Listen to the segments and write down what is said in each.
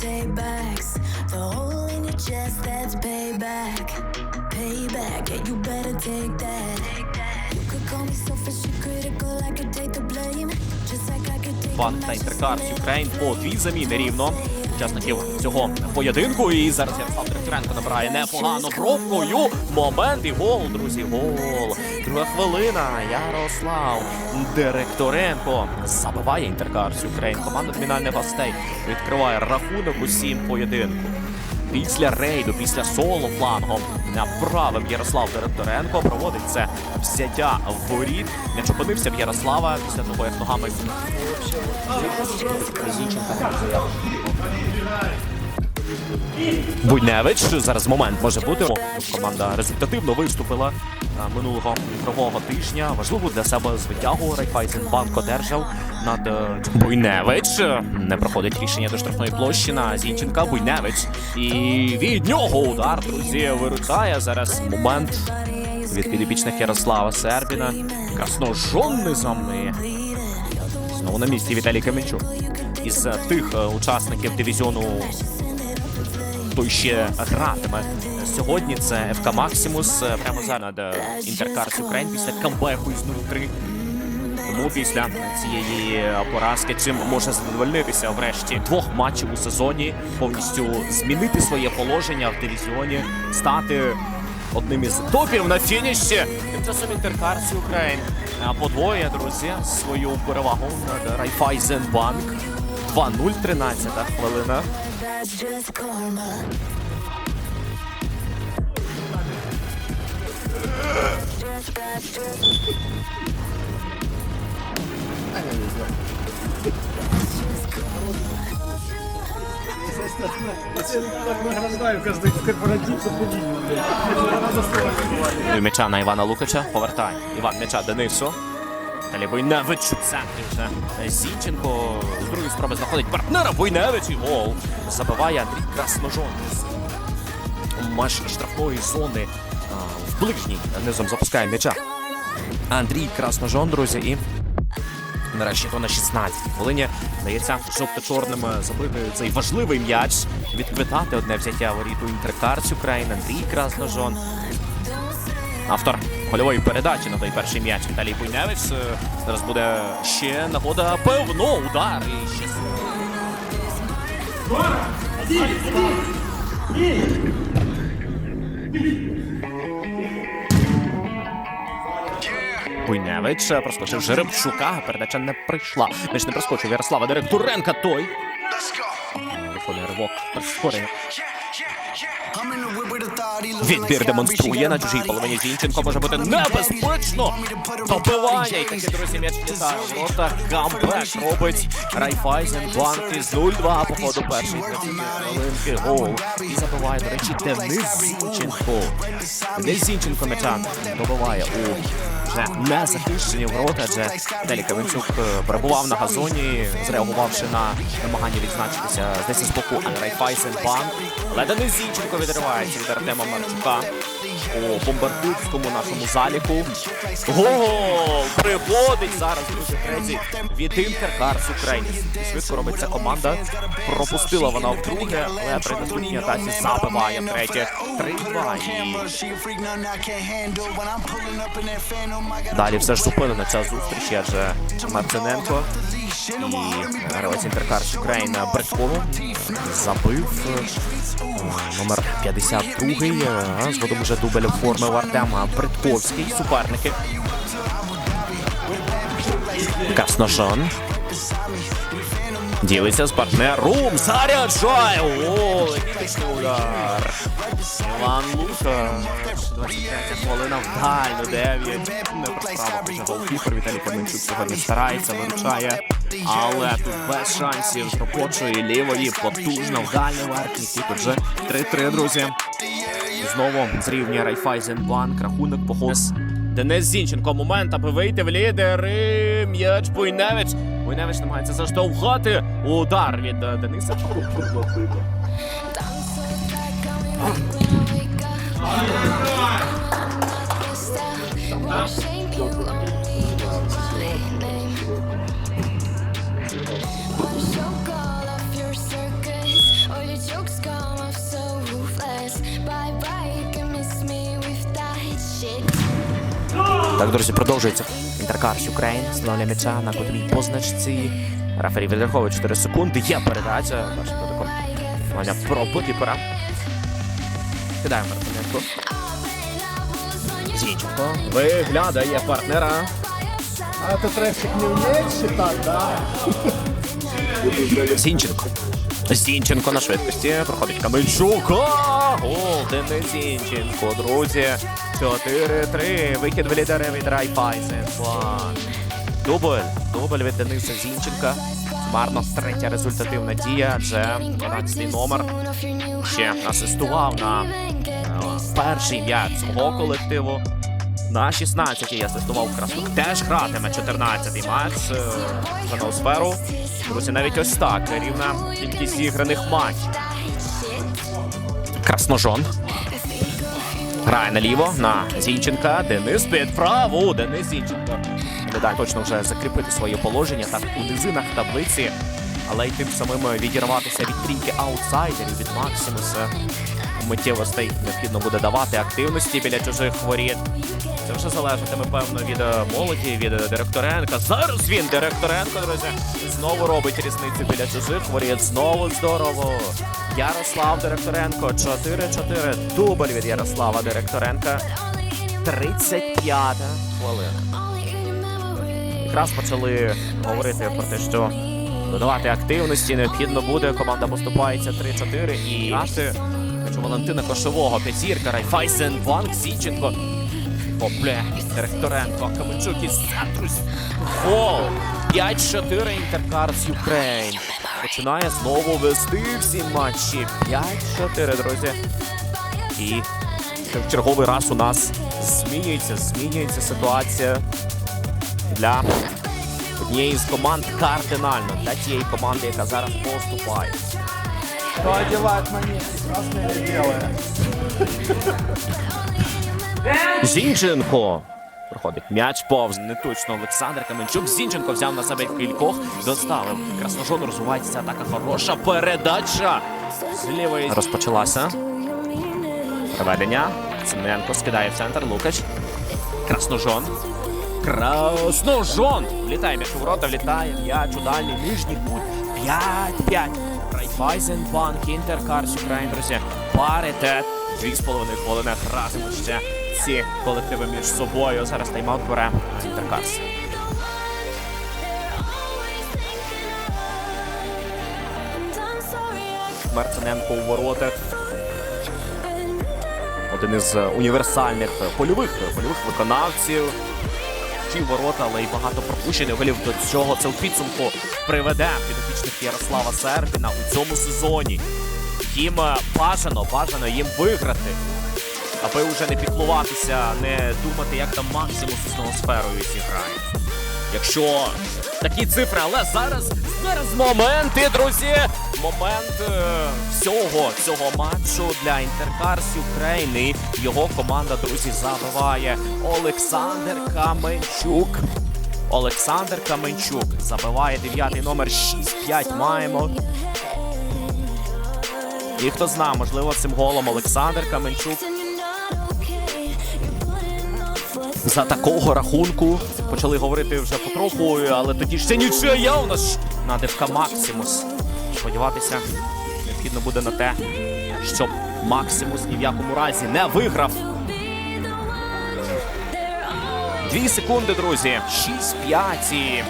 take backs. The hole in your chest, that's payback. Payback, yeah, you better take that. You could call me selfish, you critical, I could take the blame. Just like I could take Ван та інтеркарс Юкрейн по дві заміни рівно. Учасників цього поєдинку. І зараз Ярослав Трикторенко набирає непогано пробкою. Момент і гол, друзі, гол. Друга хвилина. Ярослав Директоренко забиває Інтеркарс Юкрейн. Команда номінальних гостей відкриває рахунок усім поєдинку. Після рейду, після соло флангом правим Ярослав Директоренко проводить це взяття воріт. Не опинився в Ярослава після того, як ногами Буйневич. Зараз момент може бути. Команда результативно виступила минулого ігрового тижня. Важливу для себе звитягу Райфайзенбанк одержав над е, Буйневич. Не проходить рішення до штрафної площі на Зінченка. Буйневич. І від нього удар, друзі, виручає зараз момент від підопічних Ярослава Сербіна. Красножон низом. І Знову на місці Віталій Каменчук. Із е, тих е, учасників дивізіону хто ще гратиме сьогодні. Це ФК Максимус. Е, Прямо зараз е, Інтеркарс Україн після камбеку із 0-3. Тому після цієї поразки цим може задовольнитися врешті двох матчів у сезоні, повністю змінити своє положення в дивізіоні, стати одним із топів на фініші. Тим часом Інтеркарс Україн е, подвоює, друзі, свою перевагу над Райфайзенбанк. 2-0, 13 хвилина. М'яча на Івана Лукача повертає. Іван м'яча Денису. Далі Буйневич в центрі вже. Зінченко з другої спроби знаходить партнера. Буйневич і гол. Забиває Андрій Красножон з меж штрафної зони а, в ближній. Низом запускає м'яча. Андрій Красножон, друзі, і нарешті то на 16 хвилині дається жовто-чорним е, забити цей важливий м'яч, відквитати одне взяття воріту Інтеркарс України. Андрій Красножон. Автор гольової передачі на той перший м'яч Віталій Буйневич. Е, Зараз буде ще нагода. Певно, удар. І ще Буйневич е, проскочив Жеребчука. Передача не прийшла. Між не проскочив Ярослава Директоренка. Той. Виходить ривок. Прискорення. Відбір демонструє на чужій половині Зінченко може бути небезпечно. Добивання. І такі, друзі, м'яч літає в рота. Камбек робить Райфайзен Банк із 0-2 по ходу першої хвилинки. Гол. І забиває, до речі, Денис Зінченко. Денис Зінченко м'яча добиває у вже не захищені ворота, адже Делі Каменчук е, перебував на газоні, зреагувавши на намагання відзначитися десь з боку Райфайзен Банк. Але Денис Зінченко відривається від Артема Марчука у бомбардирському нашому заліку. Гол! Приходить зараз друзі третій від Інтеркарс України. Швидко робить ця команда. Пропустила вона вдруге, але при наступній атаці забиває третє. 3-2. Далі все ж зупинена ця зустріч, адже Марциненко і гравець Інтеркарш Україна Бредково забив номер 52 е, згодом уже дубель оформив Артема Бредковський. Суперники. Красношон. Ділиться з партнером. Заряджає! О, який удар. Іван Лука. 23 хвилина в дальню 9. Не просправа хоча голкіпер Віталій Каменчук сьогодні старається, виручає. Але тут без шансів з лівої потужно в дальню верхній кут. Отже, 3-3, друзі. Знову зрівнює Райфайзенбанк. Рахунок похос. Денис Зінченко. Момент, аби вийти в лідери. М'яч Буйневич. Войневич намагається заштовхати удар від е, Дениса. Так, друзі, продовжується. Інтеркарс Україн встановлює м'яча на кутовій позначці. Рефері відраховує 4 секунди. Є передача. Перший протокол. Ваня про покіпера. Кидаємо Мартиненко. Зінченко виглядає партнера. А то трефик не вміє читати, да? Зінченко. Зінченко на швидкості. Проходить Камельчук. Гол Денис Зінченко, друзі. 4-3. Вихід в лідери від Райфайзен. Дубль. Дубль від Дениса Зінченка. Марно третя результативна дія, адже 12-й номер ще асистував на е, перший м'яч свого колективу. На 16-й асистував Краснов. Теж гратиме 14-й матч е, за ноосферу. Друзі, навіть ось так рівна кількість зіграних матчів. Красножон. Грає наліво на Зінченка. Денис під праву. Денис Зінченко. Медаль точно вже закріпити своє положення так у низинах таблиці, але й тим самим відірватися від трійки аутсайдерів від Максимуса. Миттєвостей необхідно буде давати активності біля чужих воріт. Це вже залежатиме, певно, від е, молоді, від е, Директоренка. Зараз він, Директоренко, друзі, знову робить різницю біля чужих воріт. Знову здорово. Ярослав Директоренко. 4-4. Дубль від Ярослава Директоренка. 35-та хвилина. Якраз почали говорити про те, що додавати активності необхідно буде. Команда поступається 3-4 і грати. Хочу Валентина Кошового, п'ятірка, Райфайзен, Банк, Зінченко. Опле, Директоренко, Каменчук із центру. Гол! 5-4 Інтеркарс Юкрейн. Починає знову вести всі матчі. 5-4, друзі. І в черговий раз у нас змінюється, змінюється ситуація для однієї з команд кардинально. Для тієї команди, яка зараз поступає. Кто одевает монетки, красное или белое? Зінченко. Проходить м'яч повз. Не точно Олександр Каменчук. Зінченко взяв на себе кількох. Доставив. Красножон розвивається атака. Хороша передача. З лівої розпочалася. Проведення. Семененко скидає в центр. Лукач. Красножон. Красножон! Влітає м'яч у ворота, влітає м'яч у дальній нижній кут. 5-5. Райфайзенбанк, Інтеркарс Україн, друзі. Паритет. Дві з половиною хвилини гратимуть ще ці колективи між собою. Зараз тайм-аут бере Інтеркарс. Марциненко у воротах. Один із е, універсальних польових польових виконавців. Ті ворота, але й багато пропущених голів до цього. Це у підсумку приведе підопічних Ярослава Серпіна у цьому сезоні. Їм е, бажано, бажано їм виграти, аби вже не піклуватися, не думати, як там максимум з ноосферою зіграє. Якщо такі цифри, але зараз зараз моменти, друзі. Момент е, всього цього матчу для Інтеркарс України. Його команда, друзі, забиває Олександр Каменчук. Олександр Каменчук забиває дев'ятий номер 6-5 маємо. І хто зна, можливо, цим голом Олександр Каменчук за такого рахунку почали говорити вже потроху, але тоді ж це нічия у нас на ДФК Максимус. Сподіватися, необхідно буде на те, щоб Максимус ні в якому разі не виграв. Дві секунди, друзі. 6-5. І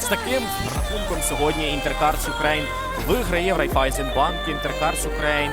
з таким рахунком сьогодні Інтеркарс Україн виграє в Райфайзенбанк. Інтеркарс Україн